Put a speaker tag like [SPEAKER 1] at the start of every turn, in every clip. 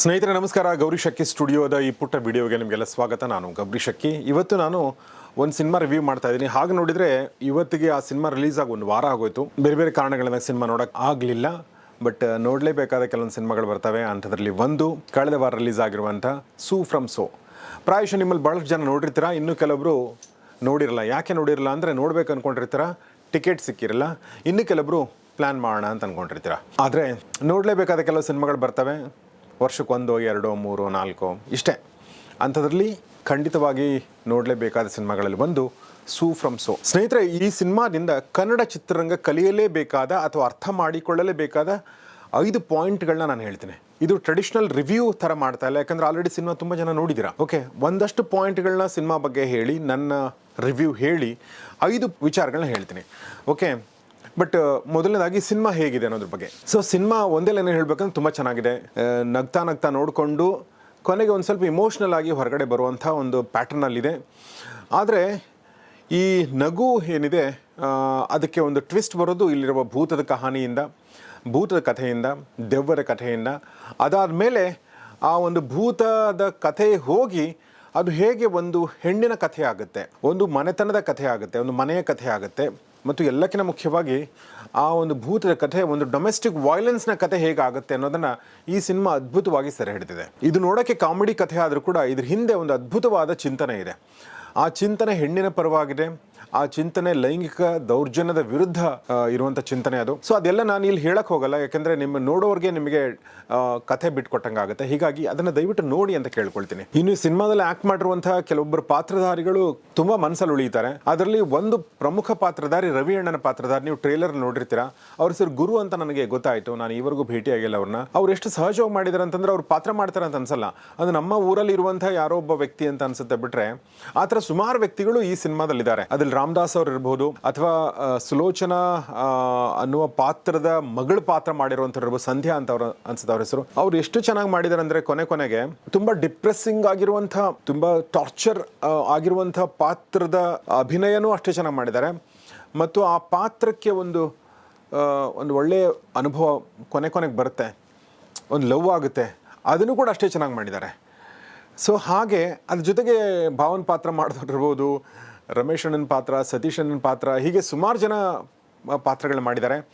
[SPEAKER 1] ಸ್ನೇಹಿತರೆ, ನಮಸ್ಕಾರ. ಗೌರಿ ಶಕ್ಕಿ ಸ್ಟುಡಿಯೋದ ಈ ಪುಟ್ಟ ವಿಡಿಯೋಗೆ ನಿಮಗೆಲ್ಲ ಸ್ವಾಗತ. ನಾನು ಗೌರಿ ಶಕ್ಕಿ ಇವತ್ತು ನಾನು ಒಂದು ಸಿನಿಮಾ ರಿವ್ಯೂ ಮಾಡ್ತಾ ಇದ್ದೀನಿ. ಹಾಗೆ ನೋಡಿದರೆ ಇವತ್ತಿಗೆ ಆ ಸಿನಿಮಾ ರಿಲೀಸ್ ಆಗಿ ಒಂದು ವಾರ ಆಗೋಯ್ತು. ಬೇರೆ ಬೇರೆ ಕಾರಣಗಳಿಂದ ಸಿನಿಮಾ ನೋಡೋಕೆ ಆಗಲಿಲ್ಲ. ಬಟ್ ನೋಡಲೇಬೇಕಾದ ಕೆಲವೊಂದು ಸಿನಿಮಾಗಳು ಬರ್ತವೆ. ಅಂಥದ್ರಲ್ಲಿ ಒಂದು, ಕಳೆದ ವಾರ ರಿಲೀಸ್ ಆಗಿರುವಂಥ ಸೂ ಫ್ರಮ್ ಸೋ. ಪ್ರಾಯಶಃ ನಿಮ್ಮಲ್ಲಿ ಭಾಳಷ್ಟು ಜನ ನೋಡಿರ್ತೀರಾ? ಇನ್ನು ಕೆಲವರು ನೋಡಿರಲ್ಲ. ಯಾಕೆ ನೋಡಿರಲ್ಲ ಅಂದರೆ ನೋಡ್ಬೇಕು ಅಂದ್ಕೊಂಡಿರ್ತೀರ ಟಿಕೆಟ್ ಸಿಕ್ಕಿರಲ್ಲ. ಇನ್ನು ಕೆಲವರು ಪ್ಲ್ಯಾನ್ ಮಾಡೋಣ ಅಂತ ಅಂದ್ಕೊಂಡಿರ್ತೀರ ಆದರೆ, ನೋಡಲೇಬೇಕಾದ ಕೆಲವು ಸಿನಿಮಾಗಳು ಬರ್ತವೆ. ವರ್ಷಕ್ಕೊಂದು ಎರಡು, ಮೂರು, ನಾಲ್ಕು, ಇಷ್ಟೇ. ಅಂಥದ್ರಲ್ಲಿ ಖಂಡಿತವಾಗಿ ನೋಡಲೇಬೇಕಾದ ಸಿನಿಮಾಗಳಲ್ಲಿ ಬಂದು ಸೂ ಫ್ರಮ್ ಸೋ. ಸ್ನೇಹಿತರೆ, ಈ ಸಿನಿಮಾದಿಂದ ಕನ್ನಡ ಚಿತ್ರರಂಗ ಕಲಿಯಲೇಬೇಕಾದ ಅಥವಾ ಅರ್ಥ ಮಾಡಿಕೊಳ್ಳಲೇಬೇಕಾದ ಐದು ಪಾಯಿಂಟ್ಗಳನ್ನ ನಾನು ಹೇಳ್ತೀನಿ. ಇದು ಟ್ರೆಡಿಷನಲ್ ರಿವ್ಯೂ ಥರ ಮಾಡ್ತಾ ಇಲ್ಲ, ಯಾಕಂದ್ರೆ ಆಲ್ರೆಡಿ ಸಿನಿಮಾ ತುಂಬ ಜನ ನೋಡಿದ್ದೀರಾ? ಓಕೆ, ಒಂದಷ್ಟು ಪಾಯಿಂಟ್ಗಳನ್ನ ಸಿನಿಮಾ ಬಗ್ಗೆ ಹೇಳಿ, ನನ್ನ ರಿವ್ಯೂ ಹೇಳಿ, ಐದು ವಿಚಾರಗಳನ್ನ ಹೇಳ್ತೀನಿ. ಓಕೆ ಬಟ್ ಮೊದಲನೇದಾಗಿ ಸಿನಿಮಾ ಹೇಗಿದೆ ಅನ್ನೋದ್ರ ಬಗ್ಗೆ. ಸೊ ಸಿನಿಮಾ ಒಂದೇ ಲೈನ್ ಹೇಳ್ಬೇಕಂದ್ರೆ ತುಂಬ ಚೆನ್ನಾಗಿದೆ. ನಗ್ತಾ ನಗ್ತಾ ನೋಡಿಕೊಂಡು ಕೊನೆಗೆ ಒಂದು ಸ್ವಲ್ಪ ಇಮೋಷ್ನಲ್ ಆಗಿ ಹೊರಗಡೆ ಬರುವಂಥ ಒಂದು ಪ್ಯಾಟರ್ನಲ್ಲಿದೆ ಆದರೆ ಈ ನಗು ಏನಿದೆ ಅದಕ್ಕೆ ಒಂದು ಟ್ವಿಸ್ಟ್ ಬರೋದು ಇಲ್ಲಿರುವ ಭೂತದ ಕಹಾನಿಯಿಂದ, ಭೂತದ ಕಥೆಯಿಂದ ದೆವ್ವರ ಕಥೆಯಿಂದ. ಅದಾದ ಮೇಲೆ ಆ ಒಂದು ಭೂತದ ಕಥೆ ಹೋಗಿ ಅದು ಹೇಗೆ ಒಂದು ಹೆಣ್ಣಿನ ಕಥೆ ಆಗುತ್ತೆ, ಒಂದು ಮನೆತನದ ಕಥೆ ಆಗುತ್ತೆ, ಒಂದು ಮನೆಯ ಕಥೆ ಆಗುತ್ತೆ. ಮತ್ತು ಎಲ್ಲಕ್ಕಿಂತ ಮುಖ್ಯವಾಗಿ ಆ ಒಂದು ಭೂತದ ಕಥೆ, ಒಂದು ಡೊಮೆಸ್ಟಿಕ್ ವೈಲೆನ್ಸ್ನ ಕಥೆ ಹೇಗಾಗುತ್ತೆ ಅನ್ನೋದನ್ನು ಈ ಸಿನಿಮಾ ಅದ್ಭುತವಾಗಿ ಸೆರೆ ಹಿಡಿದಿದೆ. ಇದು ನೋಡೋಕ್ಕೆ ಕಾಮಿಡಿ ಕಥೆ ಆದರೂ ಕೂಡ ಇದ್ರ ಹಿಂದೆ ಒಂದು ಅದ್ಭುತವಾದ ಚಿಂತನೆ ಇದೆ. ಆ ಚಿಂತನೆ ಹೆಣ್ಣಿನ ಪರವಾಗಿದೆ. ಆ ಚಿಂತನೆ ಲೈಂಗಿಕ ದೌರ್ಜನ್ಯದ ವಿರುದ್ಧ ಇರುವಂಥ ಚಿಂತನೆ ಅದು. ಸೊ ಅದೆಲ್ಲ ನಾನು ಇಲ್ಲಿ ಹೇಳಕ್ಕೆ ಹೋಗಲ್ಲ, ಯಾಕಂದ್ರೆ ನಿಮ್ಮ ನೋಡೋರಿಗೆ ನಿಮಗೆ ಕಥೆ ಕಥೆ ಬಿಟ್ಕೊಟ್ಟಂಗಾಗುತ್ತೆ ಹೀಗಾಗಿ ಅದನ್ನ ದಯವಿಟ್ಟು ನೋಡಿ ಅಂತ ಕೇಳ್ಕೊಳ್ತೀನಿ. ಇನ್ನು ಸಿನಿಮಾದಲ್ಲಿ ಆಕ್ಟ್ ಮಾಡಿರುವಂತಹ ಕೆಲವೊಬ್ಬರು ಪಾತ್ರಧಾರಿಗಳು ತುಂಬಾ ಮನಸ್ಸಲ್ಲಿ ಉಳಿತಾರೆ ಅದರಲ್ಲಿ ಒಂದು ಪ್ರಮುಖ ಪಾತ್ರಧಾರಿ ರವಿ ಅಣ್ಣನ ಪಾತ್ರಧಾರಿ, ನೀವು ಟ್ರೇಲರ್ ನೋಡಿರ್ತೀರಾ. ಅವ್ರ ಸರ್ ಗುರು ಅಂತ ನನಗೆ ಗೊತ್ತಾಯಿತು. ನಾನು ಈವರೆಗೂ ಭೇಟಿಯಾಗಿಲ್ಲ ಅವ್ರನ್ನ. ಅವ್ರು ಎಷ್ಟು ಸಹಜವಾಗಿ ಮಾಡಿದಾರೆ ಅಂತಂದ್ರೆ ಅವ್ರು ಪಾತ್ರ ಮಾಡ್ತಾರೆ ಅಂತ ಅನ್ಸಲ್ಲ. ಅದು ನಮ್ಮ ಊರಲ್ಲಿ ಇರುವಂತಹ ಯಾರೋ ಒಬ್ಬ ವ್ಯಕ್ತಿ ಅಂತ ಅನ್ಸುತ್ತೆ ಬಿಟ್ರೆ, ಆ ಥರ ಸುಮಾರು ವ್ಯಕ್ತಿಗಳು ಈ ಸಿನಿಮಾದಲ್ಲಿದ್ದಾರೆ. ಅದ್ರಲ್ಲಿ ರಾಮದಾಸ್ ಅವ್ರು ಇರ್ಬೋದು ಅಥವಾ ಸುಲೋಚನಾ ಅನ್ನುವ ಪಾತ್ರದ ಮಗಳ ಪಾತ್ರ ಮಾಡಿರುವಂಥವ್ರು ಸಂಧ್ಯಾ ಅಂತ ಅವ್ರ ಅನ್ಸುತ್ತೆ ಅವ್ರ ಹೆಸರು. ಅವ್ರು ಎಷ್ಟು ಚೆನ್ನಾಗಿ ಮಾಡಿದಾರೆ ಅಂದ್ರೆ ಕೊನೆ ಕೊನೆಗೆ ತುಂಬಾ ಡಿಪ್ರೆಸ್ಸಿಂಗ್ ಆಗಿರುವಂಥ, ತುಂಬಾ ಟಾರ್ಚರ್ ಆಗಿರುವಂಥ ಪಾತ್ರದ ಅಭಿನಯನೂ ಅಷ್ಟೇ ಚೆನ್ನಾಗಿ ಮಾಡಿದ್ದಾರೆ. ಮತ್ತು ಆ ಪಾತ್ರಕ್ಕೆ ಒಂದು ಒಂದು ಒಳ್ಳೆಯ ಅನುಭವ ಕೊನೆ ಕೊನೆಗೆ ಬರುತ್ತೆ. ಒಂದು ಲವ್ ಆಗುತ್ತೆ. ಅದನ್ನು ಕೂಡ ಅಷ್ಟೇ ಚೆನ್ನಾಗಿ ಮಾಡಿದ್ದಾರೆ. ಸೊ ಹಾಗೆ ಅದ್ರ ಜೊತೆಗೆ ಭಾವನ್ ಪಾತ್ರ ಮಾಡಿದಿರ್ಬೋದು ರಮೇಶ್ ಅಣ್ಣನ ಪಾತ್ರ, ಸತೀಶ್ ಅಣ್ಣನ ಪಾತ್ರ, ಹೀಗೆ ಸುಮಾರು ಜನ ಪಾತ್ರಗಳು ಮಾಡಿದ್ದಾರೆ.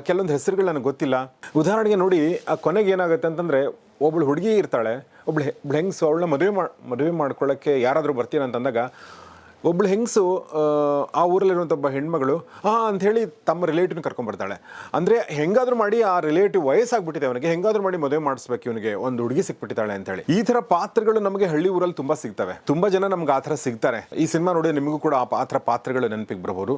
[SPEAKER 1] ಕೆಲವೊಂದು ಹೆಸರುಗಳು ನನಗೆ ಗೊತ್ತಿಲ್ಲ. ಉದಾಹರಣೆಗೆ ನೋಡಿ, ಆ, ಕೊನೆಗೆ ಏನಾಗುತ್ತೆ ಅಂತಂದರೆ ಒಬ್ಬಳು ಹುಡುಗಿ ಇರ್ತಾಳೆ, ಒಬ್ಳು ಒಬ್ಳು ಹೆಂಗಸು, ಅವಳನ್ನ ಮದುವೆ ಮಾ, ಮದುವೆ ಮಾಡ್ಕೊಳ್ಳೋಕ್ಕೆ ಯಾರಾದರೂ ಬರ್ತೀರ ಅಂತಂದಾಗ ಒಬ್ಳು ಹೆಂಗಸು, ಆ ಊರಲ್ಲಿರುವಂಥ ಒಬ್ಬ ಹೆಣ್ಮಗಳು ಹಾಂ ಅಂಥೇಳಿ ತಮ್ಮ ರಿಲೇಟಿವ್ನ ಕರ್ಕೊಂಡ್ಬರ್ತಾಳೆ ಅಂದರೆ ಹೆಂಗಾದ್ರೂ ಮಾಡಿ ಆ ರಿಲೇಟಿವ್ ವಯಸ್ಸಾಗ್ಬಿಟ್ಟಿದೆ ಅವನಿಗೆ, ಹೆಂಗಾದರೂ ಮಾಡಿ ಮದುವೆ ಮಾಡಿಸ್ಬೇಕು ಇವನಿಗೆ, ಒಂದು ಹುಡುಗಿ ಸಿಕ್ಬಿಟ್ಟಿದ್ದಾಳೆ ಅಂತೇಳಿ ಈ ಥರ ಪಾತ್ರಗಳು ನಮಗೆ ಹಳ್ಳಿ ಊರಲ್ಲಿ ತುಂಬ ಸಿಗ್ತವೆ. ತುಂಬ ಜನ ನಮ್ಗೆ ಆ ಥರ ಸಿಗ್ತಾರೆ. ಈ ಸಿನಿಮಾ ನೋಡಿ ನಿಮಗೂ ಕೂಡ ಆ ಪಾತ್ರ ಪಾತ್ರಗಳು ನೆನಪಿಗೆ ಬರ್ಬೋದು.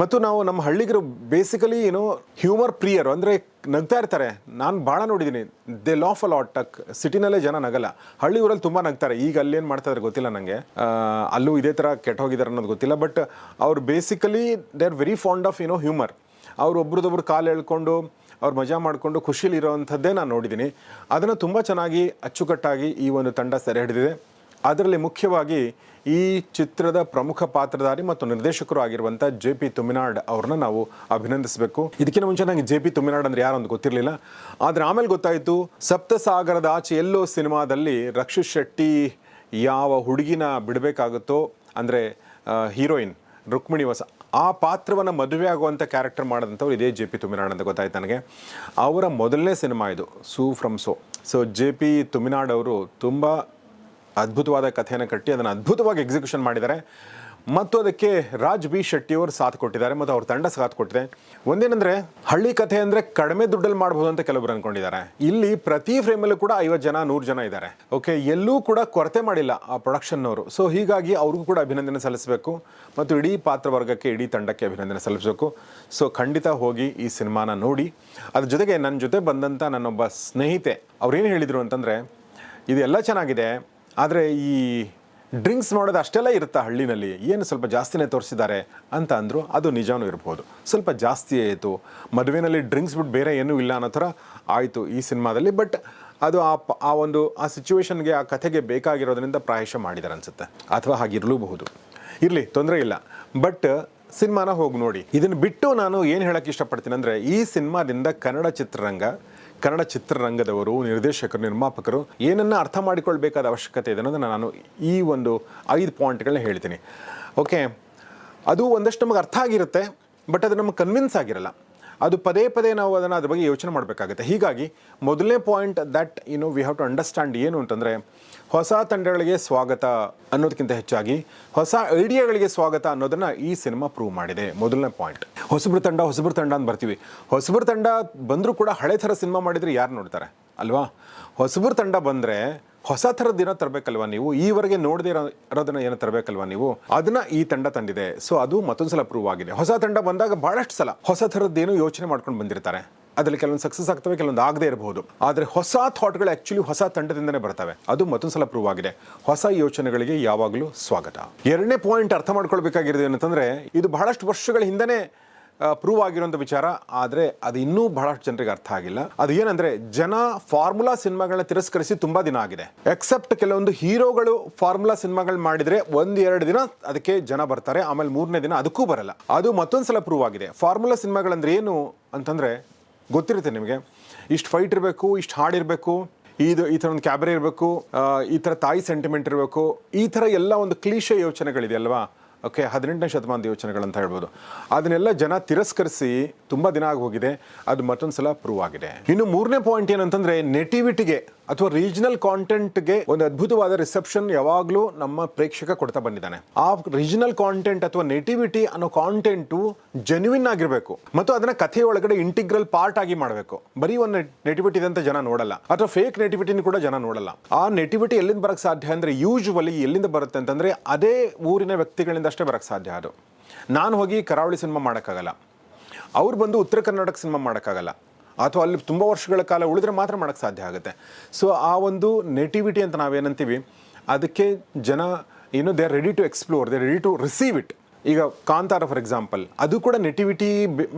[SPEAKER 1] ಮತ್ತು ನಾವು ನಮ್ಮ ಹಳ್ಳಿಗರು ಬೇಸಿಕಲಿ ಏನೋ ಹ್ಯೂಮರ್ ಪ್ರಿಯರು. ಅಂದರೆ ನಗ್ತಾ ಇರ್ತಾರೆ. ನಾನು ಭಾಳ ನೋಡಿದ್ದೀನಿ ದೇ ಲಾಫ್ ಅಲ್ ಟಕ್, ಸಿಟಿನಲ್ಲೇ ಜನ ನಗಲ್ಲ. ಹಳ್ಳಿ ಊರಲ್ಲಿ ತುಂಬ ನಗ್ತಾರೆ. ಈಗ ಅಲ್ಲೇನು ಮಾಡ್ತಾ ಇದ್ದಾರೆ ಗೊತ್ತಿಲ್ಲ ನನಗೆ ಅಲ್ಲೂ ಇದೇ ಥರ ಹೋಗಿದ್ದಾರೆ ಅನ್ನೋದು ಗೊತ್ತಿಲ್ಲ. ಬಟ್ ಅವ್ರು basically they are very fond of ಏನೋ ಹ್ಯೂಮರ್ ಅವ್ರು ಒಬ್ರದೊಬ್ರು ಕಾಲು ಎಳ್ಕೊಂಡು ಅವ್ರು ಮಜಾ ಮಾಡಿಕೊಂಡು ಖುಷಿಲಿ ಇರೋವಂಥದ್ದೇ ನಾನು ನೋಡಿದ್ದೀನಿ ಅದನ್ನು ತುಂಬ ಚೆನ್ನಾಗಿ ಅಚ್ಚುಕಟ್ಟಾಗಿ ಈ ಒಂದು ತಂಡ ಸೆರೆ ಹಿಡಿದಿದೆ. ಅದರಲ್ಲಿ ಮುಖ್ಯವಾಗಿ ಈ ಚಿತ್ರದ ಪ್ರಮುಖ ಪಾತ್ರಧಾರಿ ಮತ್ತು ನಿರ್ದೇಶಕರು ಆಗಿರುವಂಥ ಜೆ ಪಿ ತುಮಿನಾಡ್ ಅವ್ರನ್ನ ನಾವು ಅಭಿನಂದಿಸಬೇಕು. ಇದಕ್ಕಿಂತ ಮುಂಚೆ ನನಗೆ ಜೆ ಪಿ ತುಮಿನಾಡ್ ಅಂದ್ರೆ ಯಾರು ಅಂತ ಗೊತ್ತಿರಲಿಲ್ಲ. ಆದ್ರೆ ಆಮೇಲೆ ಗೊತ್ತಾಯಿತು, ಸಪ್ತಸಾಗರದ ಆಚೆ ಎಲ್ಲೋ ಸಿನಿಮಾದಲ್ಲಿ ರಕ್ಷಿತ್ ಶೆಟ್ಟಿ ಯಾವ ಹುಡುಗಿನ ಬಿಡಬೇಕಾಗುತ್ತೋ, ಅಂದರೆ ಹೀರೋಯಿನ್ ರುಕ್ಮಿಣಿ ವಸ ಆ ಪಾತ್ರವನ್ನು ಮದುವೆ ಆಗುವಂಥ ಕ್ಯಾರೆಕ್ಟರ್ ಮಾಡಿದಂಥವ್ರು ಇದೇ ಜೆ ಪಿ ತುಮಿನಾಡ್ ಅಂತ ಗೊತ್ತಾಯ್ತು ನನಗೆ. ಅವರ ಮೊದಲನೇ ಸಿನಿಮಾ ಇದು, Su from So. So J P Thuminad ಅವರು ತುಂಬ ಅದ್ಭುತವಾದ ಕಥೆಯನ್ನು ಕಟ್ಟಿ ಅದನ್ನು ಅದ್ಭುತವಾಗಿ ಎಕ್ಸಿಕ್ಯೂಷನ್ ಮಾಡಿದ್ದಾರೆ. ಮತ್ತು ಅದಕ್ಕೆ ರಾಜ್ ಬಿ ಶೆಟ್ಟಿ ಅವರು ಸಾಥ್ ಕೊಟ್ಟಿದ್ದಾರೆ ಮತ್ತು ಅವ್ರ ತಂಡ ಸಾಥ್ ಕೊಟ್ಟಿದೆ. ಒಂದೇನೆಂದರೆ, ಹಳ್ಳಿ ಕಥೆ ಅಂದರೆ ಕಡಿಮೆ ದುಡ್ಡಲ್ಲಿ ಮಾಡ್ಬೋದು ಅಂತ ಕೆಲವರು ಅಂದ್ಕೊಂಡಿದ್ದಾರೆ ಇಲ್ಲಿ ಪ್ರತಿ ಫ್ರೇಮಲ್ಲೂ ಕೂಡ ಐವತ್ತು ಜನ, ನೂರು ಜನ ಇದ್ದಾರೆ. ಓಕೆ ಎಲ್ಲೂ ಕೂಡ ಕೊರತೆ ಮಾಡಿಲ್ಲ ಆ ಪ್ರೊಡಕ್ಷನ್ನವರು ಸೊ ಹೀಗಾಗಿ ಅವ್ರಿಗೂ ಕೂಡ ಅಭಿನಂದನೆ ಸಲ್ಲಿಸಬೇಕು. ಮತ್ತು ಇಡೀ ಪಾತ್ರವರ್ಗಕ್ಕೆ ಇಡೀ ತಂಡಕ್ಕೆ ಅಭಿನಂದನೆ ಸಲ್ಲಿಸಬೇಕು. ಸೊ ಖಂಡಿತ ಹೋಗಿ ಈ ಸಿನಿಮಾನ ನೋಡಿ. ಅದ್ರ ಜೊತೆಗೆ ನನ್ನ ಜೊತೆ ಬಂದಂಥ ನನ್ನೊಬ್ಬ ಸ್ನೇಹಿತೆ, ಅವ್ರೇನು ಹೇಳಿದರು ಅಂತಂದರೆ, ಇದೆಲ್ಲ ಚೆನ್ನಾಗಿದೆ. ಆದರೆ ಈ ಡ್ರಿಂಕ್ಸ್ ಮಾಡೋದು ಅಷ್ಟೆಲ್ಲ ಇರುತ್ತಾ ಹಳ್ಳಿನಲ್ಲಿ? ಏನು ಸ್ವಲ್ಪ ಜಾಸ್ತಿನೇ ತೋರಿಸಿದ್ದಾರೆ ಅಂತ ಅಂದರು ಅದು ನಿಜವೂ ಇರ್ಬೋದು. ಸ್ವಲ್ಪ ಜಾಸ್ತಿ ಆಯಿತು. ಮದುವೆನಲ್ಲಿ ಡ್ರಿಂಕ್ಸ್ ಬಿಟ್ಟು ಬೇರೆ ಏನೂ ಇಲ್ಲ ಅನ್ನೋ ಥರ ಆಯಿತು ಈ ಸಿನಿಮಾದಲ್ಲಿ. ಬಟ್ ಅದು ಆ ಆ ಒಂದು, ಆ ಸಿಚುವೇಶನ್ಗೆ ಆ ಕಥೆಗೆ ಬೇಕಾಗಿರೋದ್ರಿಂದ ಪ್ರಾಯಶ ಮಾಡಿದ್ದಾರೆ ಅನಿಸುತ್ತೆ. ಅಥವಾ ಹಾಗಿರಲೂಬಹುದು. ಇರಲಿ, ತೊಂದರೆ ಇಲ್ಲ. ಬಟ್ ಸಿನಿಮಾನ ಹೋಗಿ ನೋಡಿ. ಇದನ್ನು ಬಿಟ್ಟು ನಾನು ಏನು ಹೇಳೋಕ್ಕೆ ಇಷ್ಟಪಡ್ತೀನಿ ಅಂದರೆ ಈ ಸಿನಿಮಾದಿಂದ ಕನ್ನಡ ಚಿತ್ರರಂಗ ಕನ್ನಡ ಚಿತ್ರರಂಗದವರು, ನಿರ್ದೇಶಕರು, ನಿರ್ಮಾಪಕರು ಏನನ್ನ ಅರ್ಥ ಮಾಡಿಕೊಳ್ಬೇಕಾದ ಅವಶ್ಯಕತೆ ಇದೆ ಅನ್ನೋದನ್ನು ನಾನು ಈ ಒಂದು ಐದು ಪಾಯಿಂಟ್ಗಳನ್ನ ಹೇಳ್ತೀನಿ. ಓಕೆ ಅದು ಒಂದಷ್ಟು ನಮಗೆ ಅರ್ಥ ಆಗಿರುತ್ತೆ, ಬಟ್ ಅದು ನಮಗೆ ಕನ್ವಿನ್ಸ್ ಆಗಿರಲ್ಲ. ಅದು ಪದೇ ಪದೇ ನಾವು ಅದನ್ನು ಅದ್ರ ಬಗ್ಗೆ ಯೋಚನೆ ಮಾಡಬೇಕಾಗುತ್ತೆ. ಹೀಗಾಗಿ ಮೊದಲನೇ point that you we have to understand ಏನು ಅಂತಂದರೆ ಹೊಸ ತಂಡಗಳಿಗೆ ಸ್ವಾಗತ ಅನ್ನೋದಕ್ಕಿಂತ ಹೆಚ್ಚಾಗಿ ಹೊಸ ಐಡಿಯಾಗಳಿಗೆ ಸ್ವಾಗತ ಅನ್ನೋದನ್ನು ಈ ಸಿನಿಮಾ ಪ್ರೂವ್ ಮಾಡಿದೆ. ಮೊದಲನೇ ಪಾಯಿಂಟ್ ಹೊಸಬ್ರ ತಂಡ ಹೊಸಬ್ರ ತಂಡ ಅಂತ ಬರ್ತೀವಿ. ಹೊಸಬ್ರ ತಂಡ ಬಂದರೂ ಕೂಡ ಹಳೆ ಥರ ಸಿನಿಮಾ ಮಾಡಿದರೆ ಯಾರು ನೋಡ್ತಾರೆ? ಅಲ್ವಾ? ಹೊಸಬ್ರ ತಂಡ ಬಂದರೆ ಹೊಸ ಥರದ ಏನೋ ತರಬೇಕಲ್ವಾ ನೀವು? ಈವರೆಗೆ ನೋಡದೇ ಇರೋ ಇರೋದನ್ನ ಏನೋ ತರಬೇಕಲ್ವಾ ನೀವು? ಅದನ್ನ ಈ ತಂಡ ತಂದಿದೆ. ಸೊ ಅದು ಮತ್ತೊಂದು ಸಲ ಪ್ರೂವ್ ಆಗಿದೆ. ಹೊಸ ತಂಡ ಬಂದಾಗ ಬಹಳಷ್ಟು ಸಲ ಹೊಸ ಥರದ್ದೇನು ಯೋಚನೆ ಮಾಡ್ಕೊಂಡು ಬಂದಿರ್ತಾರೆ. ಅದರಲ್ಲಿ ಕೆಲವೊಂದು ಸಕ್ಸಸ್ ಆಗ್ತವೆ, ಕೆಲವೊಂದು ಆಗದೇ ಇರಬಹುದು ಆದರೆ ಹೊಸ ಥಾಟ್ಗಳು ಆ್ಯಕ್ಚುಲಿ ಹೊಸ ತಂಡದಿಂದನೇ ಬರ್ತವೆ. ಅದು ಮತ್ತೊಂದು ಸಲ ಪ್ರೂವ್ ಆಗಿದೆ. ಹೊಸ ಯೋಚನೆಗಳಿಗೆ ಯಾವಾಗಲೂ ಸ್ವಾಗತ. ಎರಡನೇ ಪಾಯಿಂಟ್ ಅರ್ಥ ಮಾಡ್ಕೊಳ್ಬೇಕಾಗಿರೋದು ಏನಂತಂದ್ರೆ, ಇದು ಬಹಳಷ್ಟು ವರ್ಷಗಳ ಹಿಂದೆನೇ ಪ್ರೂವ್ ಆಗಿರೋಂಥ ವಿಚಾರ, ಆದರೆ ಅದು ಇನ್ನೂ ಬಹಳಷ್ಟು ಜನರಿಗೆ ಅರ್ಥ ಆಗಿಲ್ಲ. ಅದು ಏನಂದ್ರೆ, ಜನ ಫಾರ್ಮುಲಾ ಸಿನಿಮಾಗಳನ್ನ ತಿರಸ್ಕರಿಸಿ ತುಂಬಾ ದಿನ ಆಗಿದೆ. ಎಕ್ಸೆಪ್ಟ್ ಕೆಲವೊಂದು ಹೀರೋಗಳು ಫಾರ್ಮುಲಾ ಸಿನಿಮಾಗಳು ಮಾಡಿದ್ರೆ ಒಂದ್ ಎರಡು ದಿನ ಅದಕ್ಕೆ ಜನ ಬರ್ತಾರೆ, ಆಮೇಲೆ ಮೂರನೇ ದಿನ ಅದಕ್ಕೂ ಬರಲ್ಲ. ಅದು ಮತ್ತೊಂದ್ಸಲ ಪ್ರೂವ್ ಆಗಿದೆ. ಫಾರ್ಮುಲಾ ಸಿನಿಮಾಗಳಂದ್ರೆ ಏನು ಅಂತಂದ್ರೆ, ಗೊತ್ತಿರುತ್ತೆ ನಿಮಗೆ, ಇಷ್ಟು ಫೈಟ್ ಇರಬೇಕು, ಇಷ್ಟು ಹಾಡಿರಬೇಕು ಇದು ಈ ಥರ ಒಂದು ಕ್ಯಾಬ್ರೆ ಇರಬೇಕು ಈ ಥರ ತಾಯಿ ಸೆಂಟಿಮೆಂಟ್ ಇರಬೇಕು, ಈ ಥರ ಎಲ್ಲ ಒಂದು ಕ್ಲೀಶೆ ಯೋಚನೆಗಳಿದೆ ಅಲ್ವಾ? ಓಕೆ, ಹದಿನೆಂಟನೇ ಶತಮಾನದ ಯೋಚನೆಗಳಂತ ಹೇಳ್ಬೋದು. ಅದನ್ನೆಲ್ಲ ಜನ ತಿರಸ್ಕರಿಸಿ ತುಂಬ ದಿನ ಆಗಿ ಹೋಗಿದೆ. ಅದು ಮತ್ತೊಂದು ಸಲ ಪ್ರೂವ್ ಆಗಿದೆ. ಇನ್ನು ಮೂರನೇ ಪಾಯಿಂಟ್ ಏನಂತಂದರೆ ನೆಟಿವಿಟಿಗೆ ಅಥವಾ ರೀಜನಲ್ ಕಾಂಟೆಂಟ್ಗೆ ಒಂದು ಅದ್ಭುತವಾದ ರಿಸೆಪ್ಷನ್ ಯಾವಾಗಲೂ ನಮ್ಮ ಪ್ರೇಕ್ಷಕ ಕೊಡ್ತಾ ಬಂದಿದ್ದಾನೆ. ಆ ರೀಜನಲ್ ಕಾಂಟೆಂಟ್ ಅಥವಾ ನೆಟಿವಿಟಿ ಅನ್ನೋ ಕಾಂಟೆಂಟು ಜೆನ್ಯೂನ್ ಆಗಿರಬೇಕು. ಮತ್ತು ಅದನ್ನ ಕಥೆ ಒಳಗಡೆ ಇಂಟಿಗ್ರಲ್ ಪಾರ್ಟ್ ಆಗಿ ಮಾಡಬೇಕು. ಬರೀ ಒಂದು ನೆಟಿವಿಟಿ ಅಂತ ಜನ ನೋಡಲ್ಲ. ಅಥವಾ ಫೇಕ್ ನೆಟಿವಿಟಿನ ಕೂಡ ಜನ ನೋಡಲ್ಲ. ಆ ನೆಟಿವಿಟಿ ಎಲ್ಲಿಂದ ಬರಕ್ಕೆ ಸಾಧ್ಯ ಅಂದ್ರೆ ಯೂಶುವಲಿ ಎಲ್ಲಿಂದ ಬರುತ್ತೆ ಅಂತಂದ್ರೆ ಅದೇ ಊರಿನ ವ್ಯಕ್ತಿಗಳಿಂದ ಅಷ್ಟೇ ಬರಕ್ಕೆ ಸಾಧ್ಯ ಅದು. ನಾನು ಹೋಗಿ ಕರಾವಳಿ ಸಿನಿಮಾ ಮಾಡೋಕ್ಕಾಗಲ್ಲ. ಅವ್ರು ಬಂದು ಉತ್ತರ ಕರ್ನಾಟಕ ಸಿನಿಮಾ ಮಾಡೋಕ್ಕಾಗಲ್ಲ. ಅಥವಾ ಅಲ್ಲಿ ತುಂಬ ವರ್ಷಗಳ ಕಾಲ ಉಳಿದ್ರೆ ಮಾತ್ರ ಮಾಡೋಕ್ಕೆ ಸಾಧ್ಯ ಆಗುತ್ತೆ. ಸೊ ಆ ಒಂದು ನೆಟಿವಿಟಿ ಅಂತ ನಾವೇನಂತೀವಿ ಅದಕ್ಕೆ ಜನ ಏನು they are ready to explore they ready to receive it ಈಗ ಕಾಂತಾರ ಫಾರ್ ಎಕ್ಸಾಂಪಲ್ ಅದು ಕೂಡ ನೆಟಿವಿಟಿ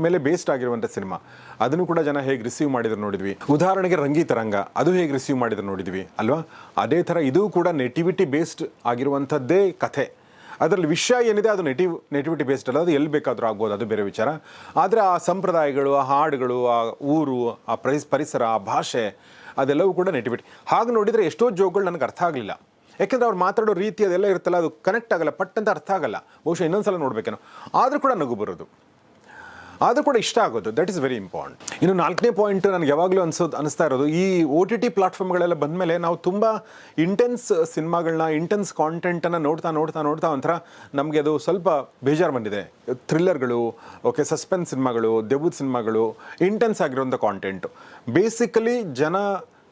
[SPEAKER 1] ಮೇಲೆ ಬೇಸ್ಡ್ ಆಗಿರುವಂಥ ಸಿನಿಮಾ ಅದನ್ನು ಕೂಡ ಜನ ಹೇಗೆ ರಿಸೀವ್ ಮಾಡಿದ್ರು ನೋಡಿದ್ವಿ. ಉದಾಹರಣೆಗೆ ರಂಗೀತ ರಂಗ ಅದು ಹೇಗೆ ರಿಸೀವ್ ಮಾಡಿದ್ರು ನೋಡಿದ್ವಿ, ಅಲ್ವಾ? ಅದೇ ಥರ ಇದು ಕೂಡ ನೆಟಿವಿಟಿ ಬೇಸ್ಡ್ ಆಗಿರುವಂಥದ್ದೇ ಕಥೆ. ಅದರಲ್ಲಿ ವಿಷಯ ಏನಿದೆ, ಅದು ನೆಟಿವ್ ನೆಟಿವಿಟಿ ಬೇಸ್ಡ್ ಅಲ್ಲ, ಅದು ಎಲ್ಲಿ ಬೇಕಾದರೂ ಆಗ್ಬೋದು, ಅದು ಬೇರೆ ವಿಚಾರ. ಆದರೆ ಆ ಸಂಪ್ರದಾಯಗಳು, ಆ ಹಾಡುಗಳು, ಆ ಊರು, ಆ ಪ್ರೈಸ್, ಪರಿಸರ, ಆ ಭಾಷೆ, ಅದೆಲ್ಲವೂ ಕೂಡ ನೆಟಿವಿಟಿ ಹಾಗೆ ನೋಡಿದರೆ ಎಷ್ಟೋ ಜೋಕ್ಗಳು ನನಗೆ ಅರ್ಥ ಆಗಲಿಲ್ಲ. ಯಾಕೆಂದರೆ ಅವ್ರು ಮಾತಾಡೋ ರೀತಿ ಅದೆಲ್ಲ ಇರುತ್ತಲ್ಲ, ಅದು ಕನೆಕ್ಟ್ ಆಗಲ್ಲ ಪಟ್ಟಂತ ಅರ್ಥ ಆಗಲ್ಲ. ಬಹುಶಃ ಇನ್ನೊಂದ್ಸಲ ನೋಡ್ಬೇಕೇನೋ. ಆದರೂ ಕೂಡ ನಗು ಬರೋದು. ಆದರೂ ಕೂಡ ಇಷ್ಟ ಆಗೋದು. ದಟ್ ಇಸ್ ವೆರಿ ಇಂಪಾರ್ಟೆಂಟ್ ಇನ್ನು ನಾಲ್ಕನೇ ಪಾಯಿಂಟ್ ನನಗೆ ಯಾವಾಗಲೂ ಅನ್ಸೋದು ಅನಿಸ್ತಾ ಇರೋದು, ಈ ಒ ಟಿ ಟಿ ಪ್ಲಾಟ್ಫಾರ್ಮ್ಗಳೆಲ್ಲ ಬಂದಮೇಲೆ ನಾವು ತುಂಬ ಇಂಟೆನ್ಸ್ ಸಿನಿಮಾಗಳನ್ನ ಇಂಟೆನ್ಸ್ ಕಾಂಟೆಂಟನ್ನು ನೋಡ್ತಾ ನೋಡ್ತಾ ನೋಡ್ತಾ ಒಂಥರ ನಮಗೆ ಅದು ಸ್ವಲ್ಪ ಬೇಜಾರು ಬಂದಿದೆ. ಥ್ರಿಲ್ಲರ್ಗಳು ಓಕೆ ಸಸ್ಪೆನ್ಸ್ ಸಿನಿಮಾಗಳು ದೆವ್ವದ ಸಿನಿಮಾಗಳು ಇಂಟೆನ್ಸ್ ಆಗಿರೋಂಥ ಕಾಂಟೆಂಟು ಬೇಸಿಕಲಿ ಜನ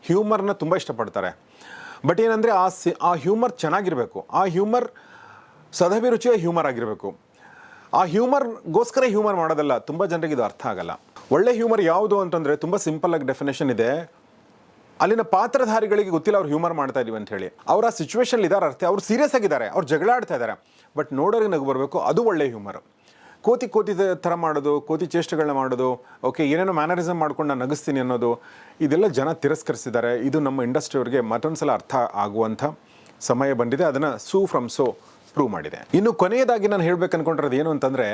[SPEAKER 1] ಹ್ಯೂಮರ್ನ ತುಂಬ ಇಷ್ಟಪಡ್ತಾರೆ. ಬಟ್ ಏನಂದರೆ ಆ ಸಿ, ಆ ಹ್ಯೂಮರ್ ಚೆನ್ನಾಗಿರಬೇಕು. ಆ ಹ್ಯೂಮರ್ ಸದಭಿರುಚಿಯ ಹ್ಯೂಮರ್ ಆಗಿರಬೇಕು. ಆ ಹ್ಯೂಮರ್ಗೋಸ್ಕರ ಹ್ಯೂಮರ್ ಮಾಡೋದಲ್ಲ, ತುಂಬ ಜನರಿಗೆ ಇದು ಅರ್ಥ ಆಗಲ್ಲ. ಒಳ್ಳೆ ಹ್ಯೂಮರ್ ಯಾವುದು ಅಂತಂದರೆ ತುಂಬ ಸಿಂಪಲ್ ಆಗಿ ಡೆಫಿನೇಷನ್ ಇದೆ. ಅಲ್ಲಿನ ಪಾತ್ರಧಾರಿಗಳಿಗೆ ಗೊತ್ತಿಲ್ಲ ಅವ್ರು ಹ್ಯೂಮರ್ ಮಾಡ್ತಾ ಇದೀವಿ ಅಂತ ಹೇಳಿ. ಅವ್ರ ಆ ಸಿಚುವೇಶನ್ ಇದ್ದಾರೆ ಅರ್ಥ, ಅವ್ರು ಸೀರಿಯಸ್ ಆಗಿದ್ದಾರೆ, ಅವ್ರು ಜಗಳ ಆಡ್ತಾ ಇದ್ದಾರೆ. ಬಟ್ ನೋಡೋರಿಗೆ ನಗು ಬರಬೇಕು, ಅದು ಒಳ್ಳೆ ಹ್ಯೂಮರ್. ಕೋತಿ ಕೋತಿ ಥರ ಮಾಡೋದು, ಕೋತಿ ಚೇಷ್ಟೆಗಳನ್ನ ಮಾಡೋದು ಓಕೆ ಏನೇನೋ ಮ್ಯಾನರಿಸಮ್ ಮಾಡ್ಕೊಂಡು ನಾನು ನಗಿಸ್ತೀನಿ ಅನ್ನೋದು, ಇದೆಲ್ಲ ಜನ ತಿರಸ್ಕರಿಸಿದ್ದಾರೆ. ಇದು ನಮ್ಮ ಇಂಡಸ್ಟ್ರಿಯವ್ರಿಗೆ ಮತ್ತೊಂದು ಸಲ ಅರ್ಥ ಆಗುವಂಥ ಸಮಯ ಬಂದಿದೆ. ಅದನ್ನು ಸೂ ಫ್ರಮ್ ಸೋ ಪ್ರೂವ್ ಮಾಡಿದೆ. ಇನ್ನು ಕೊನೆಯದಾಗಿ ನಾನು ಹೇಳಬೇಕು ಅನ್ಕೊಂಡಿರೋದು ಏನು ಅಂತಂದರೆ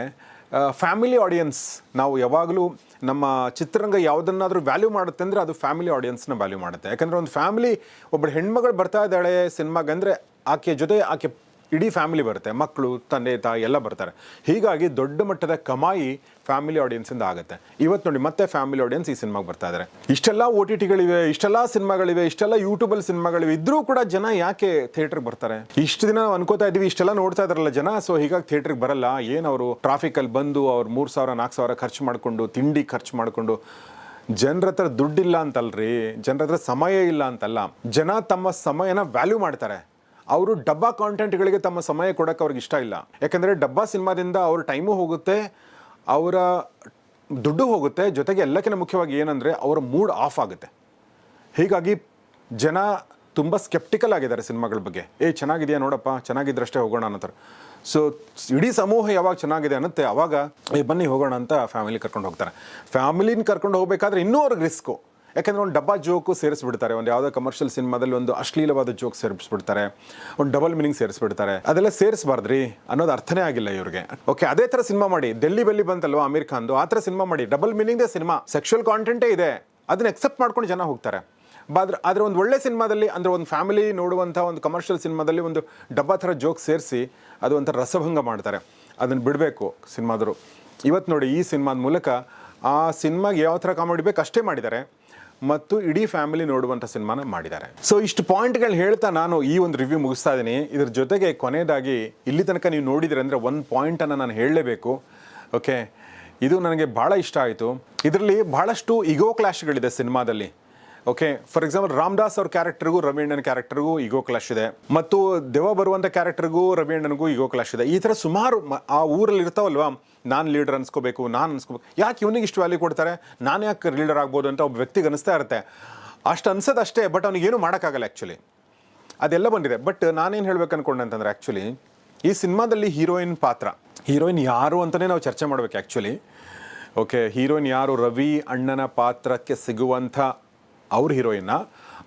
[SPEAKER 1] ಫ್ಯಾಮಿಲಿ ಆಡಿಯನ್ಸ್ ನಾವು ಯಾವಾಗಲೂ ನಮ್ಮ ಚಿತ್ರರಂಗ ಯಾವುದನ್ನಾದರೂ ವ್ಯಾಲ್ಯೂ ಮಾಡುತ್ತೆ ಅಂದರೆ ಅದು ಫ್ಯಾಮಿಲಿ ಆಡಿಯನ್ಸ್ನ ವ್ಯಾಲ್ಯೂ ಮಾಡುತ್ತೆ. ಯಾಕಂದರೆ ಒಂದು ಫ್ಯಾಮಿಲಿ ಒಬ್ಬಳು ಹೆಣ್ಮಗಳು ಬರ್ತಾ ಇದ್ದಾಳೆ ಸಿನಿಮಾಗೆ ಅಂದರೆ ಆಕೆಯ ಜೊತೆ ಆಕೆ ಇಡೀ ಫ್ಯಾಮಿಲಿ ಬರುತ್ತೆ. ಮಕ್ಕಳು ತಂದೆ, ತಾಯಿ ಎಲ್ಲ ಬರ್ತಾರೆ. ಹೀಗಾಗಿ ದೊಡ್ಡ ಮಟ್ಟದ ಕಮಾಯಿ ಫ್ಯಾಮಿಲಿ ಆಡಿಯನ್ಸಿಂದ ಆಗುತ್ತೆ. ಇವತ್ತು ನೋಡಿ ಮತ್ತೆ ಫ್ಯಾಮಿಲಿ ಆಡಿಯನ್ಸ್ ಈ ಸಿನಿಮಾಗೆ ಬರ್ತಾ ಇದ್ದಾರೆ ಇಷ್ಟೆಲ್ಲ ಓ ಟಿ ಟಿಗಳಿವೆ ಇಷ್ಟೆಲ್ಲ ಸಿನಿಮಾಗಳಿವೆ ಇಷ್ಟೆಲ್ಲ ಯೂಟ್ಯೂಬಲ್ಲಿ ಸಿನಿಮಾಗಳಿವೆ ಇದ್ರೂ ಕೂಡ ಜನ ಯಾಕೆ ಥಿಯೇಟ್ರಿಗೆ ಬರ್ತಾರೆ? ಇಷ್ಟು ದಿನ ಅನ್ಕೋತಾ ಇದೀವಿ ಇಷ್ಟೆಲ್ಲ ನೋಡ್ತಾ ಇದಾರಲ್ಲ ಜನ ಸೊ ಹೀಗಾಗಿ ಥಿಯೇಟ್ರಿಗೆ ಬರಲ್ಲ. ಏನು ಅವರು ಟ್ರಾಫಿಕಲ್ಲಿ ಬಂದು ಅವ್ರು ಮೂರು ಸಾವಿರ, ನಾಲ್ಕು ಸಾವಿರ ಖರ್ಚು ಮಾಡಿಕೊಂಡು, ತಿಂಡಿ ಖರ್ಚು ಮಾಡಿಕೊಂಡು, ಜನರ ಹತ್ರ ದುಡ್ಡಿಲ್ಲ ಅಂತಲ್ರಿ, ಜನರ ಹತ್ರ ಸಮಯ ಇಲ್ಲ ಅಂತಲ್ಲ, ಜನ ತಮ್ಮ ಸಮಯನ ವ್ಯಾಲ್ಯೂ ಮಾಡ್ತಾರೆ. ಅವರು ಡಬ್ಬಾ ಕಾಂಟೆಂಟ್ಗಳಿಗೆ ತಮ್ಮ ಸಮಯ ಕೊಡೋಕೆ ಅವ್ರಿಗೆ ಇಷ್ಟ ಇಲ್ಲ. ಯಾಕಂದರೆ ಡಬ್ಬಾ ಸಿನಿಮಾದಿಂದ ಅವ್ರ ಟೈಮು ಹೋಗುತ್ತೆ, ಅವರ ದುಡ್ಡು ಹೋಗುತ್ತೆ, ಜೊತೆಗೆ ಎಲ್ಲಕ್ಕಿಂತ ಮುಖ್ಯವಾಗಿ ಏನಂದರೆ ಅವರ ಮೂಡ್ ಆಫ್ ಆಗುತ್ತೆ. ಹೀಗಾಗಿ ಜನ ತುಂಬ ಸ್ಕೆಪ್ಟಿಕಲ್ ಆಗಿದ್ದಾರೆ ಸಿನಿಮಾಗಳ ಬಗ್ಗೆ. ಏ, ಚೆನ್ನಾಗಿದೆಯಾ ನೋಡಪ್ಪ, ಚೆನ್ನಾಗಿದ್ರಷ್ಟೇ ಹೋಗೋಣ ಅನ್ನೋತಾರೆ ಸೊ ಇಡೀ ಸಮೂಹ ಯಾವಾಗ ಚೆನ್ನಾಗಿದೆ ಅನ್ನತ್ತೆ, ಅವಾಗ, ಏ, ಬನ್ನಿ ಹೋಗೋಣ ಅಂತ ಫ್ಯಾಮಿಲಿ ಕರ್ಕೊಂಡು ಹೋಗ್ತಾರೆ. ಫ್ಯಾಮಿಲಿನ ಕರ್ಕೊಂಡು ಹೋಗಬೇಕಾದ್ರೆ ಇನ್ನೂ ಅವ್ರಿಗೆ ರಿಸ್ಕು ಯಾಕಂದ್ರೆ ಒಂದು ಡಬ್ಬಾ ಜೋಕು ಸೇರಿಸ್ಬಿಡ್ತಾರೆ. ಒಂದು ಯಾವುದೋ ಕಮರ್ಷಿಯಲ್ ಸಿನಿಮಾದಲ್ಲಿ ಒಂದು ಅಶ್ಲೀಲವಾದ ಜೋಕ್ ಸೇರಿಸ್ಬಿಡ್ತಾರೆ. ಒಂದು ಡಬಲ್ ಮೀನಿಂಗ್ ಸೇರಿಸ್ಬಿಡ್ತಾರೆ. ಅದೆಲ್ಲ ಸೇರಿಸಬಾರ್ದ್ರಿ ಅನ್ನೋದು ಅರ್ಥನೇ ಆಗಿಲ್ಲ ಇವ್ರಿಗೆ. ಓಕೆ ಅದೇ ಥರ ಸಿನಿಮಾ ಮಾಡಿ. ಡೆಲ್ಲಿ ಬೆಲ್ಲಿ ಬಂತಲ್ವಾ ಅಮೀರ್ ಖಾನ್ದು? ಆ ಥರ ಸಿನಿಮಾ ಮಾಡಿ. ಡಬಲ್ ಮೀನಿಂಗ್ ಸಿನಿಮಾ. ಸೆಕ್ಷುವಲ್ ಕಾಂಟೆಂಟೇ ಇದೆ. ಅದನ್ನ ಎಕ್ಸೆಪ್ಟ್ ಮಾಡ್ಕೊಂಡು ಜನ ಹೋಗ್ತಾರೆ. ಬಾದ್ರೆ ಆದರೆ ಒಂದು ಒಳ್ಳೆ ಸಿನಿಮಾದಲ್ಲಿ, ಅಂದರೆ ಒಂದು ಫ್ಯಾಮಿಲಿ ನೋಡುವಂಥ ಒಂದು ಕಮರ್ಷಿಯಲ್ ಸಿನಿಮಾದಲ್ಲಿ ಒಂದು ಡಬ್ಬಾ ಥರ ಜೋಕ್ ಸೇರಿಸಿ ಅದು ಒಂಥರ ರಸಭಂಗ ಮಾಡ್ತಾರೆ. ಅದನ್ನು ಬಿಡಬೇಕು ಸಿನಿಮಾದರು ಇವತ್ತು ನೋಡಿ ಈ ಸಿನಿಮಾದ ಮೂಲಕ ಆ ಸಿನಿಮಾಗೆ ಯಾವ ಥರ ಕಾಮಿಡಿ ಬೇಕು ಅಷ್ಟೇ ಮಾಡಿದ್ದಾರೆ. ಮತ್ತು ಇಡೀ ಫ್ಯಾಮಿಲಿ ನೋಡುವಂಥ ಸಿನಿಮಾನ ಮಾಡಿದ್ದಾರೆ. ಸೊ ಇಷ್ಟು ಪಾಯಿಂಟ್ಗಳು ಹೇಳ್ತಾ ನಾನು ಈ ಒಂದು ರಿವ್ಯೂ ಮುಗಿಸ್ತಾ ಇದ್ದೀನಿ. ಇದ್ರ ಜೊತೆಗೆ ಕೊನೆಯದಾಗಿ ಇಲ್ಲಿ ತನಕ ನೀವು ನೋಡಿದ್ರೆ ಅಂದರೆ ಒಂದು ಪಾಯಿಂಟನ್ನು ನಾನು ಹೇಳಲೇಬೇಕು. ಓಕೆ ಇದು ನನಗೆ ಭಾಳ ಇಷ್ಟ ಆಯಿತು. ಇದರಲ್ಲಿ ಬಹಳಷ್ಟು ಇಗೋ ಕ್ಲಾಶ್ಗಳಿದೆ ಸಿನಿಮಾದಲ್ಲಿ. ಓಕೆ ಫಾರ್ ಎಕ್ಸಾಂಪಲ್ ರಾಮದಾಸ್ ಅವ್ರ ಕ್ಯಾರೆಕ್ಟರ್ಗೂ ರವೀಣ್ಣನ ಕ್ಯಾರೆಕ್ಟರ್ಗೂ ಇಗೋ ಕ್ಲಾಶ್ ಇದೆ. ಮತ್ತು ದೆವ ಬರುವಂಥ ಕ್ಯಾರೆಕ್ಟರ್ಗೂ ರವೀಣ್ಣನಿಗೂ ಈಗೋ ಕ್ಲಾಶ್ ಇದೆ. ಈ ಥರ ಸುಮಾರು ಆ ಊರಲ್ಲಿ ಇರ್ತಾವಲ್ವಾ ನಾನು ಲೀಡರ್ ಅನ್ಸ್ಕೋಬೇಕು, ನಾನು ಅನ್ಸ್ಕೋಬೇಕು. ಯಾಕೆ ಇವನಿಗೆ ಇಷ್ಟು ವ್ಯಾಲ್ಯೂ ಕೊಡ್ತಾರೆ? ನಾನು ಯಾಕೆ ಲೀಡರ್ ಆಗ್ಬೋದು ಅಂತ ಒಬ್ಬ ವ್ಯಕ್ತಿಗೆ ಅನಿಸ್ತಾ ಇರುತ್ತೆ. ಅಷ್ಟು ಅನ್ಸೋದು ಅಷ್ಟೇ ಬಟ್ ಅವ್ನಿಗೇನು ಮಾಡೋಕ್ಕಾಗಲ್ಲ ಆ್ಯಕ್ಚುಲಿ ಅದೆಲ್ಲ ಬಂದಿದೆ. ಬಟ್ ನಾನೇನು ಹೇಳ್ಬೇಕು ಅನ್ಕೊಂಡೆ ಅಂತಂದ್ರೆ ಆ್ಯಕ್ಚುಲಿ ಈ ಸಿನಿಮಾದಲ್ಲಿ ಹೀರೋಯಿನ್ ಪಾತ್ರ. ಹೀರೋಯಿನ್ ಯಾರು ಅಂತಲೇ ನಾವು ಚರ್ಚೆ ಮಾಡಬೇಕು ಆ್ಯಕ್ಚುಲಿ ಓಕೆ ಹೀರೋಯಿನ್ ಯಾರು? ರವಿ ಅಣ್ಣನ ಪಾತ್ರಕ್ಕೆ ಸಿಗುವಂಥ ಅವ್ರ ಹೀರೋಯಿನ್ನ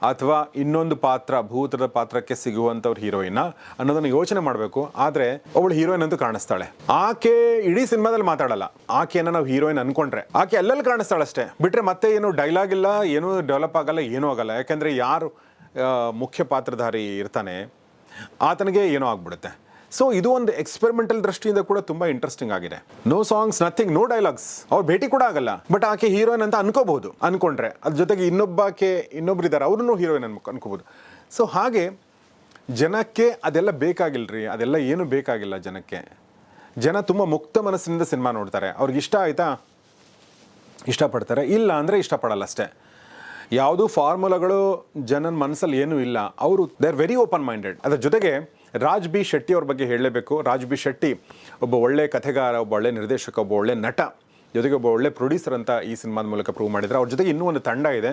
[SPEAKER 1] ಅಥವಾ ಇನ್ನೊಂದು ಪಾತ್ರ, ಭೂತದ ಪಾತ್ರಕ್ಕೆ ಸಿಗುವಂಥವ್ರ ಹೀರೋಯಿನ್ನ ಅನ್ನೋದನ್ನು ಯೋಚನೆ ಮಾಡಬೇಕು. ಆದರೆ ಅವಳು ಹೀರೋಯಿನ್ ಅಂತೂ ಕಾಣಿಸ್ತಾಳೆ. ಆಕೆ ಇಡೀ ಸಿನಿಮಾದಲ್ಲಿ ಮಾತಾಡಲ್ಲ. ಆಕೆಯನ್ನು ನಾವು ಹೀರೋಯಿನ್ ಅನ್ಕೊಂಡ್ರೆ. ಆಕೆ ಎಲ್ಲೆಲ್ಲಿ ಕಾಣಿಸ್ತಾಳೆ ಅಷ್ಟೇ. ಬಿಟ್ರೆ ಮತ್ತೆ ಏನು ಡೈಲಾಗ್ ಇಲ್ಲ, ಏನೂ ಡೆವಲಪ್ ಆಗಲ್ಲ, ಏನೂ ಆಗಲ್ಲ. ಯಾಕೆಂದರೆ ಯಾರು ಮುಖ್ಯ ಪಾತ್ರಧಾರಿ ಇರ್ತಾನೆ, ಆತನಿಗೆ ಏನೋ ಆಗ್ಬಿಡುತ್ತೆ. ಸೊ ಇದು ಒಂದು ಎಕ್ಸ್ಪೆರಿಮೆಂಟಲ್ ದೃಷ್ಟಿಯಿಂದ ಕೂಡ ತುಂಬಾ ಇಂಟ್ರೆಸ್ಟಿಂಗ್ ಆಗಿದೆ. No songs nothing no dialogues ಅವ್ರು ಭೇಟಿ ಕೂಡ ಆಗಲ್ಲ. ಬಟ್ ಆಕೆ ಹೀರೋಯಿನ್ ಅಂತ ಅನ್ಕೋಬಹುದು, ಅನ್ಕೊಂಡ್ರೆ. ಅದ್ರ ಜೊತೆಗೆ ಇನ್ನೊಬ್ಬಾಕೆ ಇನ್ನೊಬ್ರು ಇದ್ದಾರೆ ಅವ್ರನ್ನೂ ಹೀರೋಯಿನ್ ಅನ್ಕೊ, ಅನ್ಕೋಬಹುದು. ಸೊ ಹಾಗೆ ಜನಕ್ಕೆ ಅದೆಲ್ಲ ಬೇಕಾಗಿಲ್ರಿ, ಅದೆಲ್ಲ ಏನು ಬೇಕಾಗಿಲ್ಲ ಜನಕ್ಕೆ. ಜನ ತುಂಬ ಮುಕ್ತ ಮನಸ್ಸಿನಿಂದ ಸಿನಿಮಾ ನೋಡ್ತಾರೆ. ಅವ್ರಿಗೆ ಇಷ್ಟ ಆಯ್ತಾ? ಇಷ್ಟಪಡ್ತಾರೆ. ಇಲ್ಲ ಅಂದರೆ ಇಷ್ಟಪಡಲ್ಲ ಅಷ್ಟೇ. ಯಾವುದು ಫಾರ್ಮುಲಾಗಳು ಜನನ ಮನಸ್ಸಲ್ಲಿ ಏನೂ ಇಲ್ಲ. ಅವರು they are very open minded ಅದರ ಜೊತೆಗೆ ರಾಜ್ ಬಿ ಶೆಟ್ಟಿ ಅವ್ರ ಬಗ್ಗೆ ಹೇಳಲೇಬೇಕು. ರಾಜ್ ಬಿ ಶೆಟ್ಟಿ ಒಬ್ಬ ಒಳ್ಳೆ ಕಥೆಗಾರ, ಒಬ್ಬ ಒಳ್ಳೆ ನಿರ್ದೇಶಕ, ಒಬ್ಬ ಒಳ್ಳೆ ನಟ, ಜೊತೆಗೆ ಒಬ್ಬ ಒಳ್ಳೆ ಪ್ರೊಡ್ಯೂಸರ್ ಅಂತ ಈ ಸಿನಿಮಾದ ಮೂಲಕ ಪ್ರೂವ್ ಮಾಡಿದ್ರು. ಅವ್ರ ಜೊತೆಗೆ ಇನ್ನೂ ಒಂದು ತಂಡ ಇದೆ.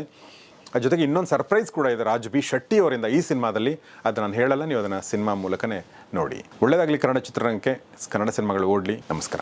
[SPEAKER 1] ಅದ್ರ ಜೊತೆಗೆ ಇನ್ನೊಂದು ಸರ್ಪ್ರೈಸ್ ಕೂಡ ಇದೆ ರಾಜ್ ಬಿ ಶೆಟ್ಟಿ ಅವರಿಂದ ಈ ಸಿನಿಮಾದಲ್ಲಿ. ಅದು ನಾನು ಹೇಳಲ್ಲ, ನೀವು ಅದನ್ನು ಸಿನಿಮಾ ಮೂಲಕನೇ ನೋಡಿ. ಒಳ್ಳೆಯದಾಗಲಿ ಕನ್ನಡ ಚಿತ್ರರಂಗಕ್ಕೆ. ಕನ್ನಡ ಸಿನಿಮಾಗಳು ಓಡಲಿ. ನಮಸ್ಕಾರ.